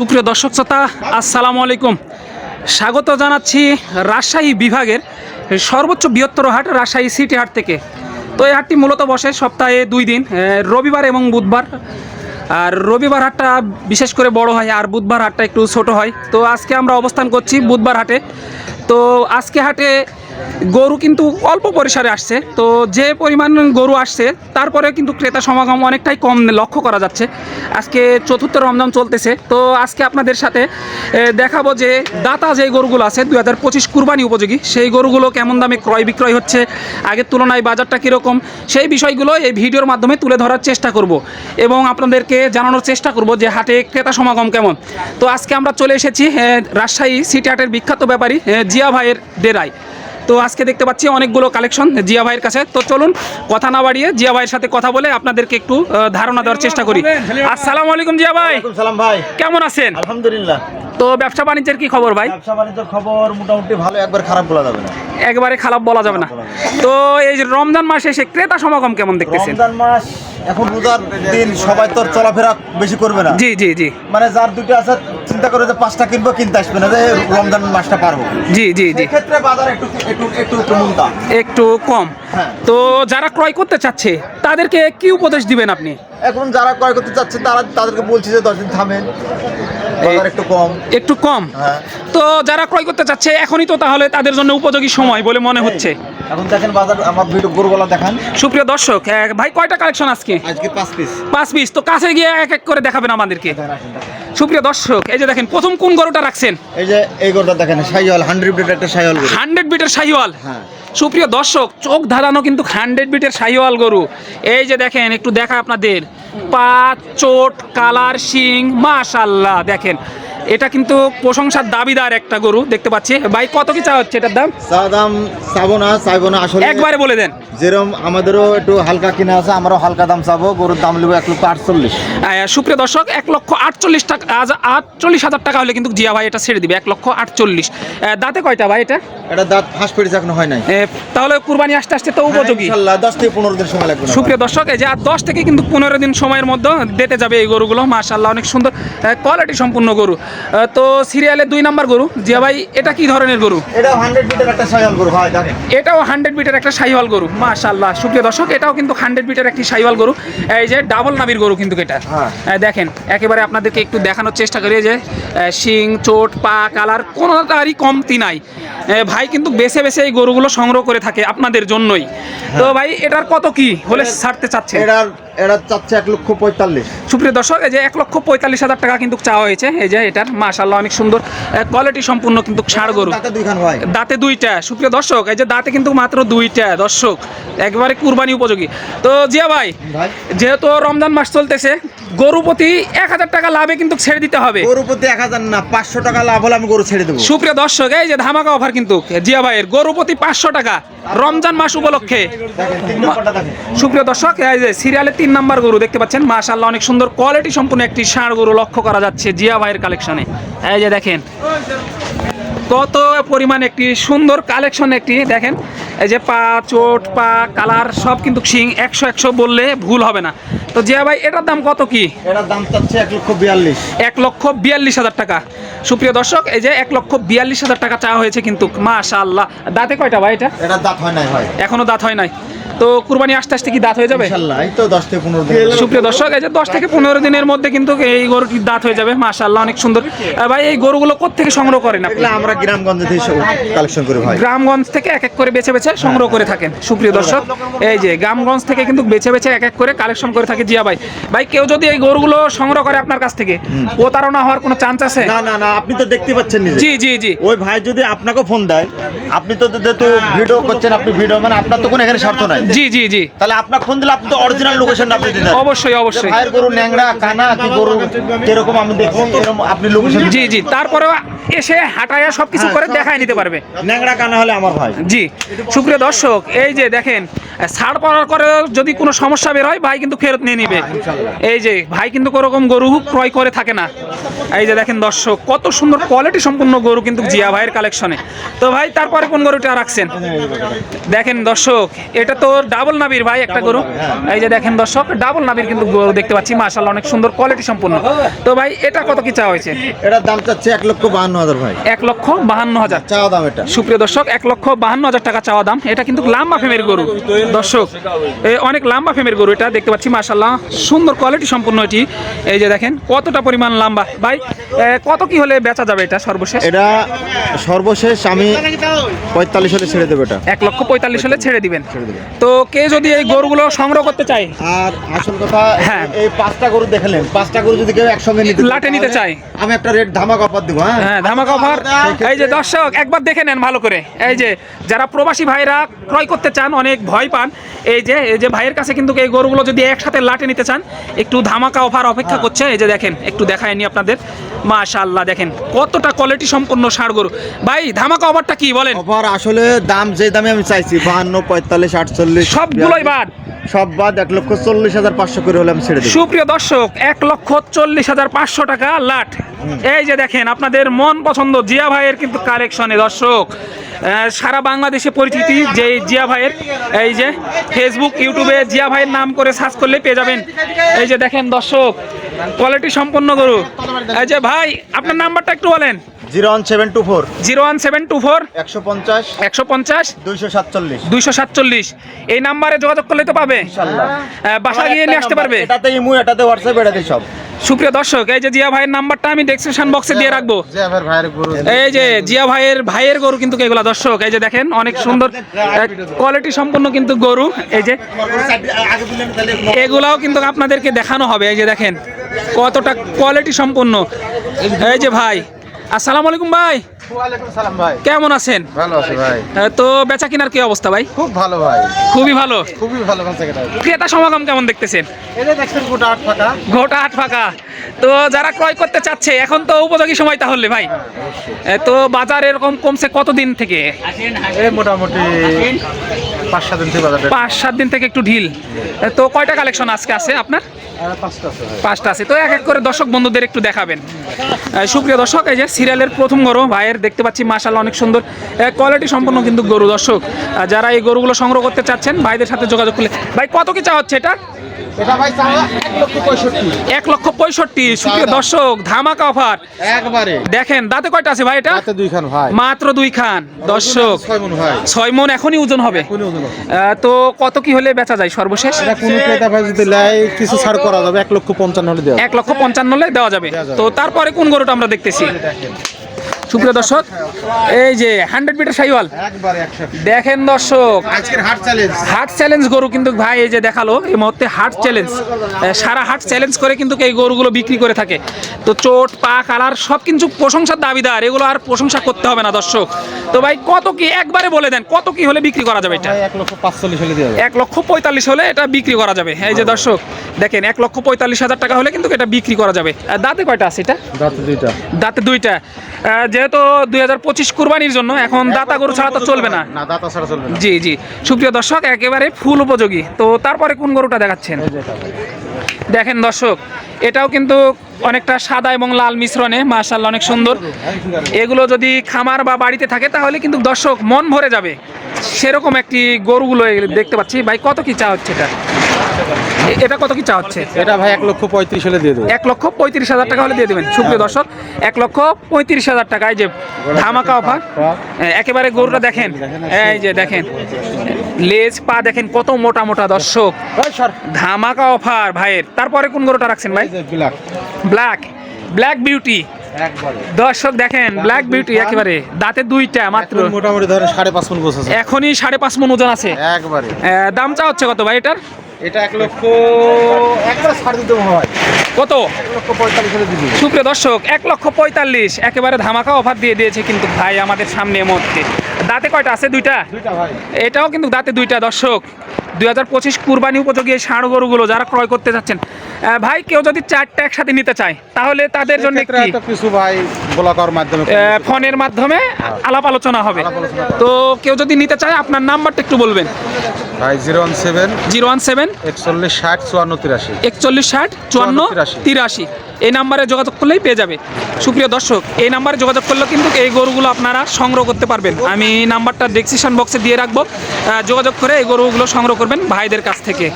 সুপ্রিয় দর্শক শ্রোতা, আসসালামু আলাইকুম। স্বাগত জানাচ্ছি রাজশাহী বিভাগের সর্বোচ্চ বৃহত্তর হাট, রাজশাহী সিটি হাট থেকে। তো এই হাটটি মূলত বসে সপ্তাহে দুই দিন রবিবার এবং বুধবার। আর রবিবার হাটটা বিশেষ করে বড় হয়, আর বুধবার হাটটা একটু ছোট হয়। তো আজকে আমরা অবস্থান করছি বুধবার হাটে। তো আজকে হাটে গরু কিন্তু অল্প পরিসরে আসছে। তো যে পরিমাণ গরু আসছে তারপরে কিন্তু ক্রেতা সমাগম অনেকটাই কম লক্ষ্য করা যাচ্ছে। আজকে চতুর্থ রমজান চলতেছে। তো আজকে আপনাদের সাথে দেখাবো যে দাতা যে গরুগুলো আছে, দুই হাজার পঁচিশ কুরবানি উপযোগী, সেই গরুগুলো কেমন দামে ক্রয় বিক্রয় হচ্ছে, আগের তুলনায় বাজারটা কীরকম, সেই বিষয়গুলো এই ভিডিওর মাধ্যমে তুলে ধরার চেষ্টা করব। এবং আপনাদেরকে জানানোর চেষ্টা করব যে হাটে ক্রেতা সমাগম কেমন। তো আজকে আমরা চলে এসেছি রাজশাহী সিটি হাটের বিখ্যাত ব্যাপারী জিয়া ভাইয়ের ডেরায় তো আজকে দেখতে পাচ্ছি অনেকগুলো কালেকশন জিয়া ভাইয়ের কাছে। তো চলুন কথা না বাড়িয়ে জিয়া ভাইয়ের সাথে কথা বলে আপনাদেরকে একটু ধারণা দেওয়ার চেষ্টা করি। আসসালামু। আলাইকুম জিয়া ভাই। সালাম ভাই। কেমন আছেন? আলহামদুলিল্লাহ। তো ব্যবসা বাণিজ্যের কি খবর ভাই? ব্যবসা বাণিজ্যের খবর মোটামুটি ভালো একবার খারাপ বলা যাবে না। একবারে খারাপ বলা যাবে না। তো এই যে রমজান মাসে এসে ক্রেতা সমাগম কেমন দেখতেছেন? রমজান মাস এখন রোজার দিন সবাই তো চলাফেরা বেশি করবে না। জি জি জি। মানে যার দুটো আছে চিন্তা করে যে পাঁচটা কিনবো কিনতে আসবে না যে রমজান মাসটা পারব। জি জি জি। সেক্ষেত্রে বাজার একটু একটু একটু কমতা একটু কম। হ্যাঁ। তো যারা ক্রয় করতে চাচ্ছে তাদেরকে কি উপদেশ দিবেন আপনি? এখন যারা ক্রয় করতে চাচ্ছে তারা তাদেরকে বলছি যে দশ দিন থামেন একটু কম। একটু কম। হ্যাঁ। তো যারা ক্রয় করতে চাচ্ছে এখনই তো তাহলে তাদের জন্য উপযোগী সময় বলে মনে হচ্ছে। এখন দেখেন বাজার আমার ভিডিও গরুগুলা দেখান। সুপ্রিয় দর্শক ভাই কয়টা কালেকশন আজকে? আজকে পাঁচ পিস পাঁচ পিস তো কাছে গিয়ে এক এক করে দেখাবেন আমাদেরকে। সুপ্রিয় দর্শক এই যে দেখেন প্রথম কোন গরুটা রাখছেন? এই যে এই গরুটা দেখেন সাইওয়াল হান্ড্রেড একটা সাইওয়াল হান্ড্রেড বিটের হ্যাঁ। সুপ্রিয় দর্শক চোখ ধাঁধানো কিন্তু হান্ড্রেড বিটের শাহিওয়াল গরু। এই যে দেখেন একটু দেখা আপনাদের। পা চোট কালার শিং মাশাল্লাহ দেখেন। এটা কিন্তু প্রশংসার দাবিদার একটা গরু দেখতে পাচ্ছি। ভাই কত কি চা হচ্ছে এটার দাম? চা দাম চাবো না চাইব না আসলে একবারে বলে দেন। যেরকম আমাদেরও একটু হালকা কিনা আছে আমরাও হালকা দাম চাবো গরুর দাম নেব এক লক্ষ আটচল্লিশ। সুপ্রিয় দর্শক এক লক্ষ আটচল্লিশ টাকা আজ আটচল্লিশ হাজার টাকা হলে কিন্তু জিয়া ভাই এটা ছেড়ে দিবে এক লক্ষ আটচল্লিশ। দাঁতে কয়টা ভাই এটা? এটা দাঁত ফাঁস পেরেছে এখনও হয় নাই। তাহলে কুরবানি আসতে আসতে তো উপযোগী। ইনশাল্লাহ দশ থেকে পনেরো দিন সময় লাগবে। সুপ্রিয় দর্শক এই যে আর দশ থেকে কিন্তু পনেরো দিন সময়ের মধ্যে দিতে যাবে এই গরুগুলো। মাশাল্লাহ অনেক সুন্দর কোয়ালিটি সম্পূর্ণ গরু। তো সিরিয়ালে দুই নাম্বার গরু। জিয়া ভাই এটা কি ধরনের গরু? এটা হান্ড্রেড মিটার একটা সাইওয়াল গরু ভাই এটাও হান্ড্রেড বিটের একটা সাইওয়াল গরু। মাশাল্লাহ সুপ্রিয় দর্শক এটাও কিন্তু হান্ড্রেড মিটার একটি সাইওয়াল গরু। এই যে ডাবল নাবির গরু কিন্তু এটা। হ্যাঁ। দেখেন একেবারে আপনাদেরকে একটু দেখানোর চেষ্টা করি যে শিং চোট পা কালার কোনোটারই কমতি নাই। ভাই কিন্তু বেছে বেছে এই গরুগুলো সংগ্রহ করে থাকে আপনাদের জন্যই। তো ভাই এটার কত কি হলে ছাড়তে চাচ্ছে এটার এটা চাচ্ছে এক লক্ষ পঁয়তাল্লিশ। সুপ্রিয় দর্শক এই যে এক লক্ষ পঁয়তাল্লিশ হাজার টাকা কিন্তু চাওয়া হয়েছে এই যে এটার মাশাল্লাহ অনেক সুন্দর কোয়ালিটি সম্পূর্ণ কিন্তু ষাড় গরু। দাঁতে দুইটা। সুপ্রিয় দর্শক এই যে দাঁতে কিন্তু মাত্র দুইটা দর্শক একবারে কুরবানি উপযোগী। তো জিয়া ভাই যেহেতু রমজান মাস চলতেছে গরু প্রতি এক হাজার টাকা লাভে কিন্তু ছেড়ে দিতে হবে। গরু প্রতি এক হাজার না পাঁচশো টাকা লাভ হলে আমি গরু ছেড়ে দেবো। সুপ্রিয় দর্শক এই যে ধামাকা অফার কিন্তু জিয়া ভাইয়ের গরু প্রতি পাঁচশো টাকা রমজান মাস উপলক্ষে। সুপ্রিয় দর্শক এই যে সিরিয়ালে তিন নাম্বার গরু দেখতে পাচ্ছেন। মাশাল্লাহ অনেক সুন্দর কোয়ালিটি সম্পূর্ণ একটি ষাঁড় গরু লক্ষ্য করা যাচ্ছে জিয়া ভাইয়ের কালেকশনে এই যে দেখেন কত পরিমাণ একটি সুন্দর কালেকশন একটি দেখেন এই যে পা চোট পা কালার সব কিন্তু শিং একশো একশো বললে ভুল হবে না। তো জিয়া ভাই এটার দাম কত কি? এটার দাম চাচ্ছে এক লক্ষ বিয়াল্লিশ। এক লক্ষ বিয়াল্লিশ হাজার টাকা। সুপ্রিয় দর্শক এই যে এক লক্ষ বিয়াল্লিশ হাজার টাকা চাওয়া হয়েছে কিন্তু মাশাল্লাহ দাঁতে কয়টা ভাই এটা? এটার দাঁত হয় নাই ভাই। এখনও দাঁত হয় নাই। তো কুরবানি আসতে আসতে কি দাঁত হয়ে যাবে? সুপ্রিয় দর্শক এই যে দশ থেকে পনেরো দিনের মধ্যে কিন্তু এই গরুটির দাঁত হয়ে যাবে? মাশাল্লাহ অনেক সুন্দর। ভাই এই গরুগুলো কোথেকে সংগ্রহ করেন আপনি? আমরা গ্রামগঞ্জ থেকে কালেকশন করি ভাই। গ্রামগঞ্জ থেকে এক এক করে বেছে বেছে সংগ্রহ করে থাকেন সুপ্রিয় দর্শক। এই যে গ্রামগঞ্জ থেকে কিন্তু বেছে বেছে এক এক করে কালেকশন করে থাকে জিয়া ভাই। ভাই কেউ যদি এই গরুগুলো সংগ্রহ করে আপনার কাছ থেকে প্রতারণা হওয়ার কোনো চান্স আছে? না না না আপনি তো দেখতে পাচ্ছেন জি জি জি। ওই ভাই যদি আপনাকে ফোন দেয় আপনি তো যেহেতু ভিডিও করছেন আপনি ভিডিও মানে আপনার তো কোনো এখানে স্বার্থ নাই। জি জি জি। তাহলে আপনাকে ফোন দিলে আপনি তো অরিজিনাল লোকেশন আপনি দিতে। অবশ্যই অবশ্যই। ভাইয়ের গরু ন্যাংরা কানা কি গরু কীরকম আমি এরকম আপনি লোকেশন জি জি। তারপরেও এসে হাঁটায়া সব কিছু করে দেখায় নিতে পারবে। ন্যাংরা কানা হলে আমার ভাই। জি। সুপ্রিয় দর্শক এই যে দেখেন ছাড় পাওয়ার করে যদি কোনো সমস্যা বের হয় ভাই কিন্তু ফেরত নিয়ে নিবে। এই যে ভাই কিন্তু কোরকম গরু ক্রয় করে থাকে না। এই যে দেখেন দর্শক কত সুন্দর কোয়ালিটি সম্পূর্ণ গরু কিন্তু জিয়া ভাইয়ের কালেকশনে তো ভাই তারপরে কোন গরুটা রাখছেন? দেখেন দর্শক এটা তো ডাবল নাবির ভাই একটা গরু। হ্যাঁ। এই যে দেখেন দর্শক ডাবল নাবির কিন্তু গরু দেখতে পাচ্ছি মাশাআল্লাহ অনেক সুন্দর কোয়ালিটি সম্পূর্ণ। তো ভাই এটা কত কি চা হয়েছে? এটার দাম চাচ্ছে এক লক্ষ বাহান্ন হাজার ভাই। এক লক্ষ বাহান্ন হাজার। চাওয়া দাম এটা। সুপ্রিয় দর্শক এক লক্ষ বাহান্ন হাজার টাকা চাওয়া দাম। এটা কিন্তু লম্বা ফেমের গরু। দর্শক অনেক লম্বা ফেমের গরু এটা দেখতে পাচ্ছি মাশাল্লাহ সুন্দর কোয়ালিটি সম্পূর্ণ এটি। এই যে দেখেন কতটা পরিমাণ লম্বা। ভাই কত কি হলে বেচা যাবে এটা সর্বশেষ? এটা সর্বশেষ আমি পঁয়তাল্লিশ হলে ছেড়ে দেবো এটা। এক লক্ষ পঁয়তাল্লিশ হলে ছেড়ে দিবেন। দেবো তো কে যদি এই গরুগুলো সংগ্রহ করতে চায়? আর আসল কথা হ্যাঁ। এই পাঁচটা গরু দেখলেন। পাঁচটা গরু যদি কেউ একসঙ্গে নিতে লাটে নিতে চায়। আমি একটা রেট ধামাক অফার দিব হ্যাঁ? হ্যাঁ ধামাকা অফার এই যে দর্শক একবার দেখে নেন ভালো করে। এই যে যারা প্রবাসী ভাইরা ক্রয় করতে চান অনেক ভয় পান এই যে এই যে ভাইয়ের কাছে কিন্তু এই গরুগুলো যদি একসাথে লাটে নিতে চান একটু ধামাকা অফার অপেক্ষা করছে। এই যে দেখেন একটু দেখায়নি আপনাদের। মাশাআল্লাহ দেখেন কতটা কোয়ালিটি সম্পন্ন ষাড় গরু। ভাই ধামাকা অফারটা কি বলেন। অফার আসলে দাম যে দামে আমি চাইছি বাহান্ন পঁয়তাল্লিশ আটচল্লিশ সবগুলোই বাদ। সব বাদ এক লক্ষ চল্লিশ হাজার পাঁচশো করে হলে আমি ছেড়ে সুপ্রিয় দর্শক এক লক্ষ চল্লিশ হাজার পাঁচশো টাকা লাট। এই যে দেখেন আপনাদের মন পছন্দ জিয়া ভাইয়ের কিন্তু কালেকশনে দর্শক। সারা বাংলাদেশে পরিচিতি যে জিয়া ভাইয়ের এই যে ফেসবুক ইউটিউবে জিয়া ভাইয়ের নাম করে সার্চ করলে পেয়ে যাবেন। এই যে দেখেন দর্শক কোয়ালিটি সম্পন্ন গরু। এই যে ভাই আপনার নাম্বারটা একটু বলেন। Zero one seven two four. Zero one seven two four. একশো পঞ্চাশ। একশো পঞ্চাশ। দুইশো সাতচল্লিশ। দুইশো সাতচল্লিশ। এই নাম্বারে যোগাযোগ করলে তো পাবে। বাসা গিয়ে নিয়ে আসতে পারবে। এটাতে ইমু এটাতে হোয়াটসঅ্যাপ এটাতে সব। সুপ্রিয় দর্শক এই যে জিয়া ভাইয়ের নাম্বারটা আমি ডেসক্রিপশন বক্সে দিয়ে রাখব। এই যে জিয়া ভাইয়ের ভাইয়ের গরু কিন্তু এগুলা দর্শক এই যে দেখেন অনেক সুন্দর কোয়ালিটি সম্পন্ন কিন্তু গরু। এই যে এগুলাও কিন্তু আপনাদেরকে দেখানো হবে এই যে দেখেন কতটা কোয়ালিটি সম্পন্ন। এই যে ভাই আসসালামু আলাইকুম ভাই। ওয়ালাইকুম সালাম ভাই। কেমন আছেন? ভালো আছি ভাই। তো বেচা কিনার কি অবস্থা ভাই? খুব ভালো ভাই। খুবই ভালো। খুবই ভালো ক্রেতা সমাগম কেমন দেখতেছেন? দেখছেন গোটা আট গোটা ফাঁকা। তো যারা ক্রয় করতে চাচ্ছে এখন তো উপযোগী সময় তাহলে ভাই। তো বাজার এরকম কমছে কতদিন থেকে? এই মোটামুটি পাঁচ সাত দিন থেকে পাঁচ সাত দিন থেকে একটু ঢিল। তো কয়টা কালেকশন আজকে আছে আপনার? পাঁচটা আছে তো এক এক করে দর্শক বন্ধুদের একটু দেখাবেন। সুপ্রিয় দর্শক, এই যে সিরিয়ালের প্রথম গরু, ভাইয়ের দেখতে পাচ্ছি মাশাল্লাহ অনেক সুন্দর কোয়ালিটি সম্পন্ন কিন্তু গরু। দর্শক যারা এই গরুগুলো সংগ্রহ করতে চাচ্ছেন, ভাইদের সাথে যোগাযোগ করলে ভাই, কত কি চা হচ্ছে এটা? এক লক্ষ পঁয়ষট্টি। সুপ্রিয় দর্শক ধামাকা অফার। একবারে। দেখেন দাঁতে কয়টা আছে ভাই এটা? দুই খান ভাই। মাত্র দুই খান দর্শক। ছয় মন এখনই ওজন হবে। তো কত কি হলে বেচা যায় সর্বশেষ? কোনো ক্রেতা ভাই যদি লাই কিছু ছাড় করা যাবে। এক লক্ষ পঞ্চান্ন হলে দেওয়া এক লক্ষ পঞ্চান্ন হলে দেওয়া যাবে। তো তারপরে কোন গরুটা আমরা দেখতেছি? সুপ্রিয় দর্শক এই যে হান্ড্রেড মিটার সাইওয়াল। দেখেন দর্শক হার্ট চ্যালেঞ্জ গরু কিন্তু ভাই এই যে দেখাল এই মুহূর্তে হার্ট চ্যালেঞ্জ সারা হার্ট চ্যালেঞ্জ করে কিন্তু এই গরুগুলো বিক্রি করে থাকে। তো চোট পা কালার সব কিন্তু প্রশংসার দাবিদার এগুলো আর প্রশংসা করতে হবে না দর্শক। তো ভাই কত কি একবারে বলে দেন কত কি হলে বিক্রি করা যাবে এটা? এক লক্ষ পাঁচচল্লিশ হলে এক লক্ষ পঁয়তাল্লিশ হলে এটা বিক্রি করা যাবে। এই যে দর্শক দেখেন এক লক্ষ পঁয়তাল্লিশ হাজার টাকা হলে কিন্তু এটা বিক্রি করা যাবে। দাঁতে কয়টা আছে এটা? রাতে দুইটা। দাঁতে দুইটা। আহ, যেহেতু দুই হাজার পঁচিশ কুরবানির জন্য। এখন দাতা গরু ছাড়া তো চলবে না। না দাতা ছাড়া চলবে জি জি। সুপ্রিয় দর্শক একেবারে ফুল উপযোগী। তো তারপরে কোন গরুটা দেখাচ্ছেন। দেখেন দর্শক এটাও কিন্তু অনেকটা সাদা এবং লাল মিশ্রণে মার্শাল্লাহ অনেক সুন্দর। এগুলো যদি খামার বা বাড়িতে থাকে তাহলে কিন্তু দর্শক মন ভরে যাবে। সেরকম একটি গরুগুলো দেখতে পাচ্ছি। ভাই কত কি চা হচ্ছে এটা? এটা কত কি চা হচ্ছে এটা ভাই এক লক্ষ পঁয়ত্রিশ হলে দিয়ে দেবো। এক লক্ষ পঁয়ত্রিশ হাজার টাকা হলে দিয়ে দেবেন সুপ্রিয় দর্শক। এক লক্ষ পঁয়ত্রিশ হাজার টাকা এই যে ধামাকা অফার। একেবারে গরুটা দেখেন এই যে দেখেন লেজ পা দেখেন কত মোটা মোটা দর্শক। ধামাকা অফার ভাইয়ের। তারপরে কোন গরুটা রাখছেন ভাই? ব্ল্যাক। Black beauty. দর্শক দেখেন ব্ল্যাক বিউটি একেবারে দাঁতে দুইটা মাত্র। মোটামুটি ধরেন সাড়ে পাঁচ মন এখনই সাড়ে পাঁচ মন ওজন আছে। একবারে। দাম চা হচ্ছে কত ভাই এটার? এটা এক লক্ষ একবার ছাড় দিতে হয় কত? এক লক্ষ পঁয়তাল্লিশ হলে সুপ্রিয় দর্শক এক লক্ষ পঁয়তাল্লিশ একেবারে ধামাকা অফার দিয়ে দিয়েছে কিন্তু ভাই আমাদের সামনে মধ্যে দাঁতে কয়টা আছে দুইটা? এটাও কিন্তু দাঁতে দুইটা দর্শক। দুই হাজার পঁচিশ কুরবানি উপযোগী এই ষাঁড় গরুগুলো যারা ক্রয় করতে যাচ্ছেন ভাই কেউ যদি চারটা একসাথে নিতে চায় তাহলে তাদের জন্য কিছু ভাই ব্লকার মাধ্যমে ফোনের মাধ্যমে আলাপ আলোচনা হবে। তো কেউ যদি নিতে চায় আপনার নাম্বারটা একটু বলবেন। ভাই zero one seven zero one seven একচল্লিশ ষাট চুয়ান্ন তিরাশি। একচল্লিশ ষাট চুয়ান্ন তিরাশি। এই নাম্বারে যোগাযোগ করলেই পেয়ে যাবে। সুপ্রিয় দর্শক, এই নাম্বারে যোগাযোগ করলেও কিন্তু এই গরুগুলো আপনারা সংগ্রহ করতে পারবেন। আমি নাম্বারটা ডেসক্রিপশন বক্সে দিয়ে রাখব। যোগাযোগ করে এই গরুগুলো সংগ্রহ করবেন ভাইদের কাছ থেকে।